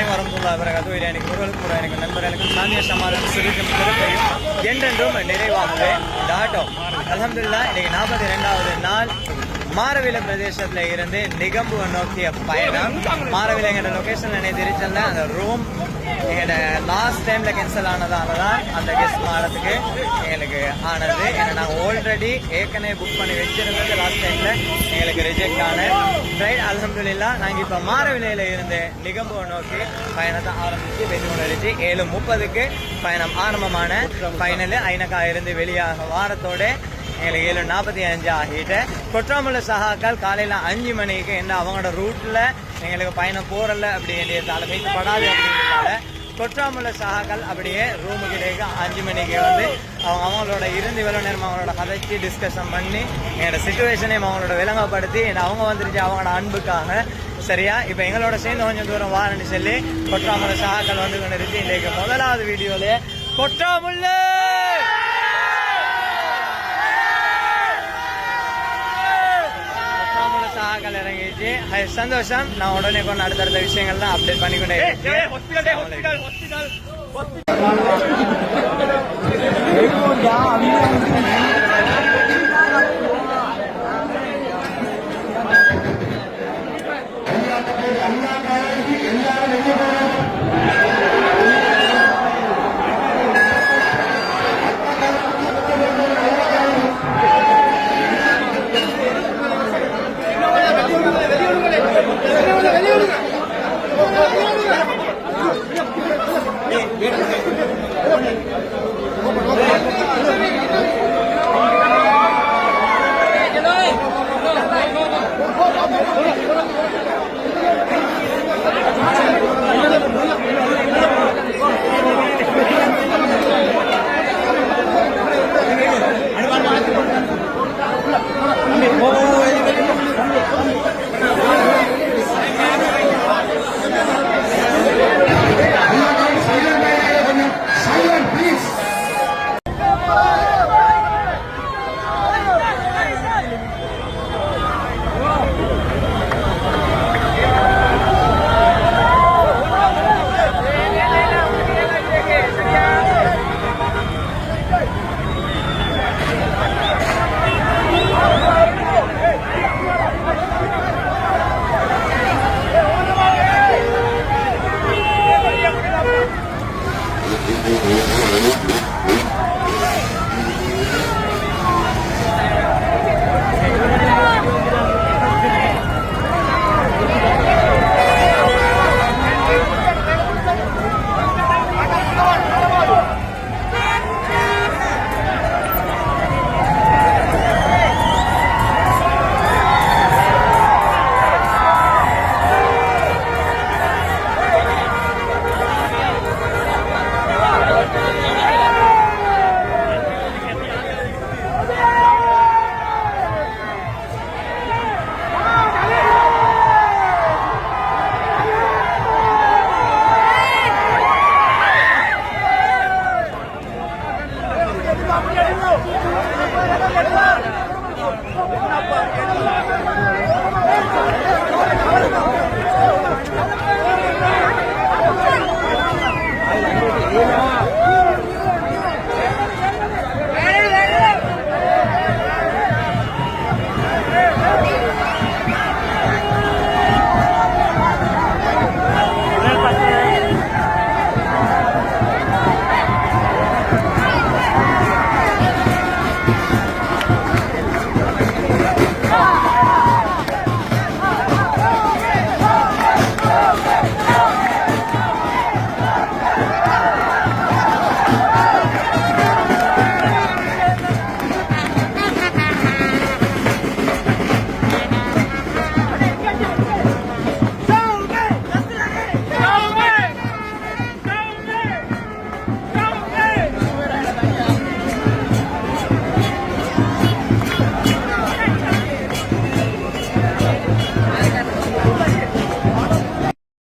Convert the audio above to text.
அலைக்கும் வரமத்துல்லாஹி வரகாத்து எனக்கு முருகனுக்கும் முருகன் எனக்கு நண்பர்களுக்கும் சாமிய சமாதானம் சுருக்கம் திருப்பையும் என்றென்றும் நிறைவாகவே டாட்டோம் அலமதுல்லா இன்னைக்கு நாற்பத்தி ரெண்டாவது நாள் மாரவில பிரதேசத்தில் இருந்து நிகம்புவை நோக்கிய பயணம். மாரவில எங்கட லொகேஷன் எனக்கு தெரிச்சல அந்த ரூம் எங்களோட லாஸ்ட் டைம்ல கேன்சல் ஆனதால தான் அந்த கெஸ்ட் மாறதுக்கு எங்களுக்கு ஆனது. ஏன்னா நாங்கள் ஆல்ரெடி ஏற்கனவே புக் பண்ணி வச்சிருந்தது லாஸ்ட் டைம்ல எங்களுக்கு ரிஜெக்ட் ஆன ட்ரெயின் அலமதுல்லா நாங்கள் இப்போ மாரவிலையில இருந்து நிகம்போ நோக்கி பயணத்தை ஆரம்பிச்சு வெற்றி கொண்டு ஏழு முப்பதுக்கு பயணம் ஆரம்பமான ஃபைனல் ஐநக்கா இருந்து வெளியாக வாரத்தோட எங்களுக்கு ஏழு நாற்பத்தி அஞ்சு ஆகிட்டு கொற்றாமுள்ள சகாக்கள் காலையில் அஞ்சு மணிக்கு என்ன அவங்களோட ரூட்டில் எங்களுக்கு பயணம் போறல அப்படின்றதால படாது அப்படின்றதால கொற்றாமுள்ள சகாக்கள் அப்படியே ரூமுக்கு அஞ்சு மணிக்கு வந்து அவங்க அவங்களோட இருந்து இவ்வளோ நேரம் அவங்களோட கதைச்சி டிஸ்கஷன் பண்ணி எங்களோட சுச்சுவேஷனையும் அவங்களோட விளங்கப்படுத்தி என்ன அவங்க வந்துருச்சு அவங்களோட அன்புக்காக. சரியா? இப்போ எங்களோட சேர்ந்து கொஞ்சம் தூரம் வாரன்னு சொல்லி கொற்றாமலை சகாக்கள் வந்து கொண்டு இருக்கு இன்றைக்கு முதலாவது வீடியோவில் கொற்றாமுள்ள சகாக்கள் இறங்கிச்சு அது சந்தோஷம். நான் உடனே கொண்டு அடுத்தடுத்த விஷயங்கள்லாம் அப்டேட் பண்ணிக்கொண்டே இருக்கேன். எல்லாரும் வேட்பு